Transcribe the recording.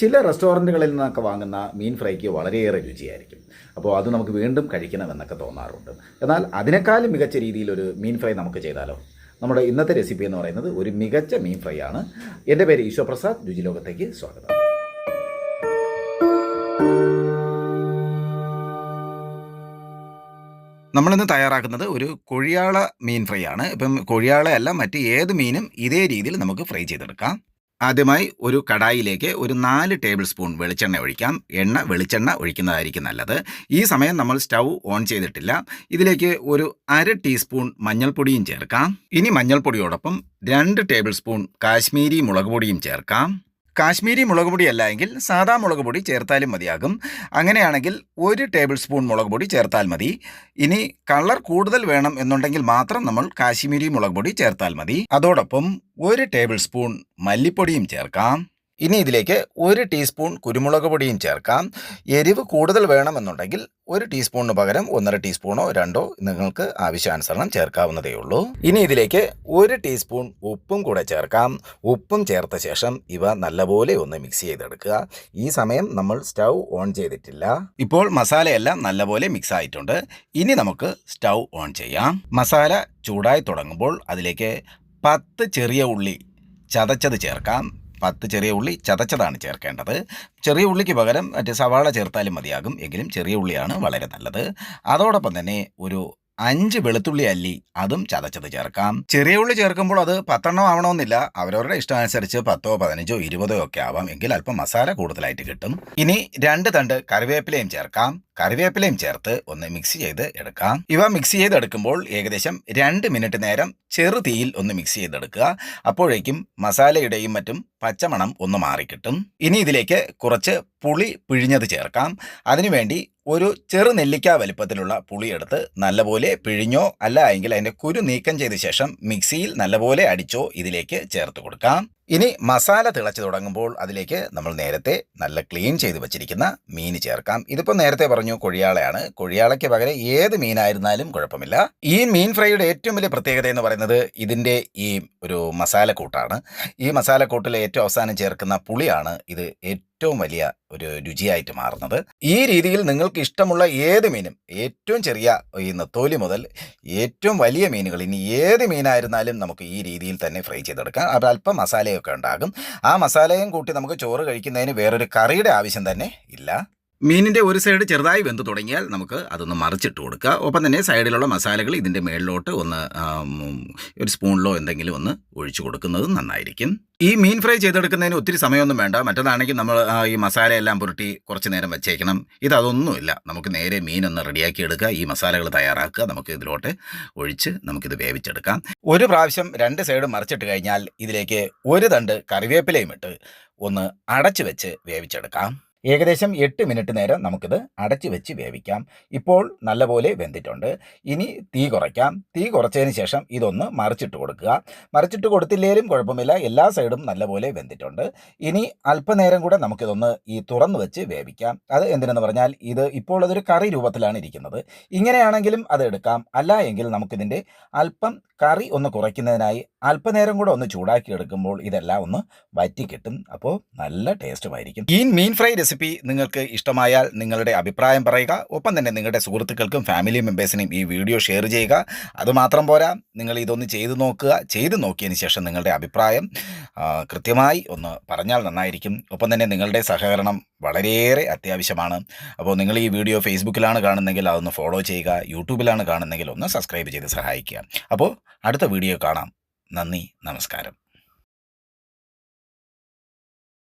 ചില റെസ്റ്റോറന്റുകളിൽ നിന്നൊക്കെ വാങ്ങുന്ന മീൻ ഫ്രൈക്ക് വളരെയേറെ രുചിയായിരിക്കും. അപ്പോൾ അത് നമുക്ക് വീണ്ടും കഴിക്കണമെന്നൊക്കെ തോന്നാറുണ്ട്. എന്നാൽ അതിനേക്കാളും മികച്ച രീതിയിലൊരു മീൻ ഫ്രൈ നമുക്ക് ചെയ്താലോ? നമ്മുടെ ഇന്നത്തെ റെസിപ്പി എന്ന് പറയുന്നത് ഒരു മികച്ച മീൻ ഫ്രൈ ആണ്. എന്റെ പേര് ഈശോ പ്രസാദ്. രുചിലോകത്തേക്ക് സ്വാഗതം. നമ്മളിന്ന് തയ്യാറാക്കുന്നത് ഒരു കൊഴിയാള മീൻ ഫ്രൈ ആണ്. ഇപ്പം കൊഴിയാളയല്ല മറ്റ് ഏത് മീനും ഇതേ രീതിയിൽ നമുക്ക് ഫ്രൈ ചെയ്തെടുക്കാം. ആദ്യമായി ഒരു കടായിലേക്ക് ഒരു നാല് ടേബിൾ സ്പൂൺ വെളിച്ചെണ്ണ ഒഴിക്കാം. എണ്ണ വെളിച്ചെണ്ണ ഒഴിക്കുന്നതായിരിക്കും നല്ലത്. ഈ സമയം നമ്മൾ സ്റ്റൗ ഓൺ ചെയ്തിട്ടില്ല. ഇതിലേക്ക് ഒരു അര ടീസ്പൂൺ മഞ്ഞൾപ്പൊടിയും ചേർക്കാം. ഇനി മഞ്ഞൾപ്പൊടിയോടൊപ്പം രണ്ട് ടേബിൾ സ്പൂൺ കാശ്മീരി മുളക് ചേർക്കാം. കാശ്മീരി മുളക് പൊടിയല്ല എങ്കിൽ സാധാ മുളക് പൊടി ചേർത്താലും മതിയാകും. അങ്ങനെയാണെങ്കിൽ ഒരു ടേബിൾ സ്പൂൺ മുളക് പൊടി ചേർത്താൽ മതി. ഇനി കളർ കൂടുതൽ വേണം എന്നുണ്ടെങ്കിൽ മാത്രം നമ്മൾ കാശ്മീരി മുളക് പൊടി ചേർത്താൽ മതി. അതോടൊപ്പം ഒരു ടേബിൾ സ്പൂൺ മല്ലിപ്പൊടിയും ചേർക്കാം. ഇനി ഇതിലേക്ക് ഒരു ടീസ്പൂൺ കുരുമുളക് പൊടിയും ചേർക്കാം. എരിവ് കൂടുതൽ വേണമെന്നുണ്ടെങ്കിൽ ഒരു ടീസ്പൂണിന് പകരം ഒന്നര ടീസ്പൂണോ രണ്ടോ നിങ്ങൾക്ക് ആവശ്യാനുസരണം ചേർക്കാവുന്നതേ ഉള്ളൂ. ഇനി ഇതിലേക്ക് ഒരു ടീസ്പൂൺ ഉപ്പും കൂടെ ചേർക്കാം. ഉപ്പും ചേർത്ത ശേഷം ഇവ നല്ലപോലെ ഒന്ന് മിക്സ് ചെയ്തെടുക്കുക. ഈ സമയം നമ്മൾ സ്റ്റൗ ഓൺ ചെയ്തിട്ടില്ല. ഇപ്പോൾ മസാലയെല്ലാം നല്ലപോലെ മിക്സ് ആയിട്ടുണ്ട്. ഇനി നമുക്ക് സ്റ്റൗ ഓൺ ചെയ്യാം. മസാല ചൂടായി തുടങ്ങുമ്പോൾ അതിലേക്ക് പത്ത് ചെറിയ ഉള്ളി ചതച്ചത് ചേർക്കാം. പത്ത് ചെറിയ ഉള്ളി ചതച്ചതാണ് ചേർക്കേണ്ടത്. ചെറിയ ഉള്ളിക്ക് പകരം മറ്റേ സവാള ചേർത്താലും മതിയാകും. എങ്കിലും ചെറിയ ഉള്ളിയാണ് വളരെ നല്ലത്. അതോടൊപ്പം തന്നെ ഒരു അഞ്ച് വെളുത്തുള്ളി അല്ലി അതും ചതച്ചത് ചേർക്കാം. ചെറിയ ഉള്ളി ചേർക്കുമ്പോൾ അത് പത്തെണ്ണം ആവണമെന്നില്ല. അവരവരുടെ ഇഷ്ടമനുസരിച്ച് പത്തോ പതിനഞ്ചോ ഇരുപതോ ഒക്കെ ആവാം. എങ്കിൽ അല്പം മസാല കൂടുതലായിട്ട് കിട്ടും. ഇനി രണ്ട് തണ്ട് കറിവേപ്പിലയും ചേർക്കാം. കറിവേപ്പിലയും ചേർത്ത് ഒന്ന് മിക്സ് ചെയ്ത് എടുക്കാം. ഇവ മിക്സ് ചെയ്തെടുക്കുമ്പോൾ ഏകദേശം രണ്ട് മിനിറ്റ് നേരം ചെറു തീയിൽ ഒന്ന് മിക്സ് ചെയ്തെടുക്കുക. അപ്പോഴേക്കും മസാലയുടെയും മറ്റും പച്ചമണം ഒന്ന് മാറിക്കിട്ടും. ഇനി ഇതിലേക്ക് കുറച്ച് പുളി പിഴിഞ്ഞത് ചേർക്കാം. അതിനുവേണ്ടി ഒരു ചെറു നെല്ലിക്ക വലിപ്പത്തിലുള്ള പുളിയെടുത്ത് നല്ലപോലെ പിഴിഞ്ഞോ അല്ല എങ്കിൽ അതിന്റെ കുരു നീക്കം ചെയ്ത ശേഷം മിക്സിയിൽ നല്ലപോലെ അടിച്ചോ ഇതിലേക്ക് ചേർത്ത് കൊടുക്കാം. ഇനി മസാല തിളച്ച് തുടങ്ങുമ്പോൾ അതിലേക്ക് നമ്മൾ നേരത്തെ നല്ല ക്ലീൻ ചെയ്ത് വെച്ചിരിക്കുന്ന മീൻ ചേർക്കാം. ഇതിപ്പോൾ നേരത്തെ പറഞ്ഞു കൊഴിയാളയാണ്. കൊഴിയാളയ്ക്ക് പകരം ഏത് മീനായിരുന്നാലും കുഴപ്പമില്ല. ഈ മീൻ ഫ്രൈയുടെ ഏറ്റവും വലിയ പ്രത്യേകത എന്ന് പറയുന്നത് ഇതിന്റെ ഈ ഒരു മസാലക്കൂട്ടാണ്. ഈ മസാലക്കൂട്ടിൽ ഏറ്റവും അവസാനം ചേർക്കുന്ന പുളിയാണ് ഇത് ഏറ്റവും വലിയ ഒരു രുചിയായിട്ട് മാറുന്നത്. ഈ രീതിയിൽ നിങ്ങൾക്ക് ഇഷ്ടമുള്ള ഏത് മീനും ഏറ്റവും ചെറിയ ഈ നെത്തോലി മുതൽ ഏറ്റവും വലിയ മീനുകൾ ഇനി ഏത് മീനായിരുന്നാലും നമുക്ക് ഈ രീതിയിൽ തന്നെ ഫ്രൈ ചെയ്തെടുക്കാം. അത് അല്പം മസാലയൊക്കെ ഉണ്ടാകും. ആ മസാലയും കൂട്ടി നമുക്ക് ചോറ് കഴിക്കുന്നതിന് വേറൊരു കറിയുടെ ആവശ്യം തന്നെ ഇല്ല. മീനിന്റെ ഒരു സൈഡ് ചെറുതായി വെന്ത് തുടങ്ങിയാൽ നമുക്ക് അതൊന്ന് മറിച്ചിട്ട് കൊടുക്കുക. ഒപ്പം തന്നെ സൈഡിലുള്ള മസാലകൾ ഇതിന്റെ മേളിലോട്ട് ഒന്ന് ഒരു സ്പൂണിലോ എന്തെങ്കിലും ഒന്ന് ഒഴിച്ചു കൊടുക്കുന്നത് നന്നായിരിക്കും. ഈ മീൻ ഫ്രൈ ചെയ്തെടുക്കുന്നതിന് ഒത്തിരി സമയമൊന്നും വേണ്ട. മറ്റേതാണെങ്കിൽ നമ്മൾ ഈ മസാലയെല്ലാം പുരട്ടി കുറച്ച് നേരം വെച്ചേക്കണം. ഇതൊന്നുമില്ല നമുക്ക് നേരെ മീനൊന്ന് റെഡിയാക്കി എടുക്കുക. ഈ മസാലകൾ തയ്യാറാക്കുക. നമുക്ക് ഇതിലോട്ട് ഒഴിച്ച് നമുക്കിത് വേവിച്ചെടുക്കാം. ഒരു പ്രാവശ്യം രണ്ട് സൈഡ് മറിച്ചിട്ട് കഴിഞ്ഞാൽ ഇതിലേക്ക് ഒരു തണ്ട് കറിവേപ്പിലയും ഇട്ട് ഒന്ന് അടച്ചു വെച്ച് വേവിച്ചെടുക്കാം. ഏകദേശം എട്ട് മിനിറ്റ് നേരം നമുക്കിത് അടച്ചു വെച്ച് വേവിക്കാം. ഇപ്പോൾ നല്ലപോലെ വെന്തിട്ടുണ്ട്. ഇനി തീ കുറയ്ക്കാം. തീ കുറച്ചതിന് ശേഷം ഇതൊന്ന് മറിച്ചിട്ട് കൊടുക്കുക. മറിച്ചിട്ട് കൊടുത്തില്ലേലും കുഴപ്പമില്ല. എല്ലാ സൈഡും നല്ലപോലെ വെന്തിട്ടുണ്ട്. ഇനി അല്പനേരം കൂടെ നമുക്കിതൊന്ന് ഈ തുറന്നു വെച്ച് വേവിക്കാം. അത് എന്തിനെന്ന് പറഞ്ഞാൽ ഇത് ഇപ്പോൾ അതൊരു കറി രൂപത്തിലാണ് ഇരിക്കുന്നത്. ഇങ്ങനെയാണെങ്കിലും അത് എടുക്കാം. അല്ല എങ്കിൽ നമുക്കിതിന്റെ അല്പം കറി ഒന്ന് കുറയ്ക്കുന്നതിനായി അല്പനേരം കൂടെ ഒന്ന് ചൂടാക്കി എടുക്കുമ്പോൾ ഇതെല്ലാം ഒന്ന് വറ്റി കിട്ടും അപ്പോൾ നല്ല ടേസ്റ്റുമായിരിക്കും. ഈ മീൻ ഫ്രൈ റെസിപ്പി നിങ്ങൾക്ക് ഇഷ്ടമായാൽ നിങ്ങളുടെ അഭിപ്രായം പറയുക. ഒപ്പം തന്നെ നിങ്ങളുടെ സുഹൃത്തുക്കൾക്കും ഫാമിലി മെമ്പേഴ്സിനും ഈ വീഡിയോ ഷെയർ ചെയ്യുക. അതുമാത്രം പോരാ നിങ്ങൾ ഇതൊന്ന് ചെയ്തു നോക്കുക. ചെയ്തു നോക്കിയതിന് ശേഷം നിങ്ങളുടെ അഭിപ്രായം കൃത്യമായി ഒന്ന് പറഞ്ഞാൽ നന്നായിരിക്കും. ഒപ്പം തന്നെ നിങ്ങളുടെ സഹകരണം വളരെയേറെ അത്യാവശ്യമാണ്. അപ്പോൾ നിങ്ങൾ ഈ വീഡിയോ ഫേസ്ബുക്കിലാണ് കാണുന്നെങ്കിൽ അതൊന്ന് ഫോളോ ചെയ്യുക യൂട്യൂബിലാണ് കാണുന്നെങ്കിൽ ഒന്ന് സബ്സ്ക്രൈബ് ചെയ്ത് സഹായിക്കുക. അപ്പോൾ അടുത്ത വീഡിയോ കാണാം. നന്ദി നമസ്കാരം.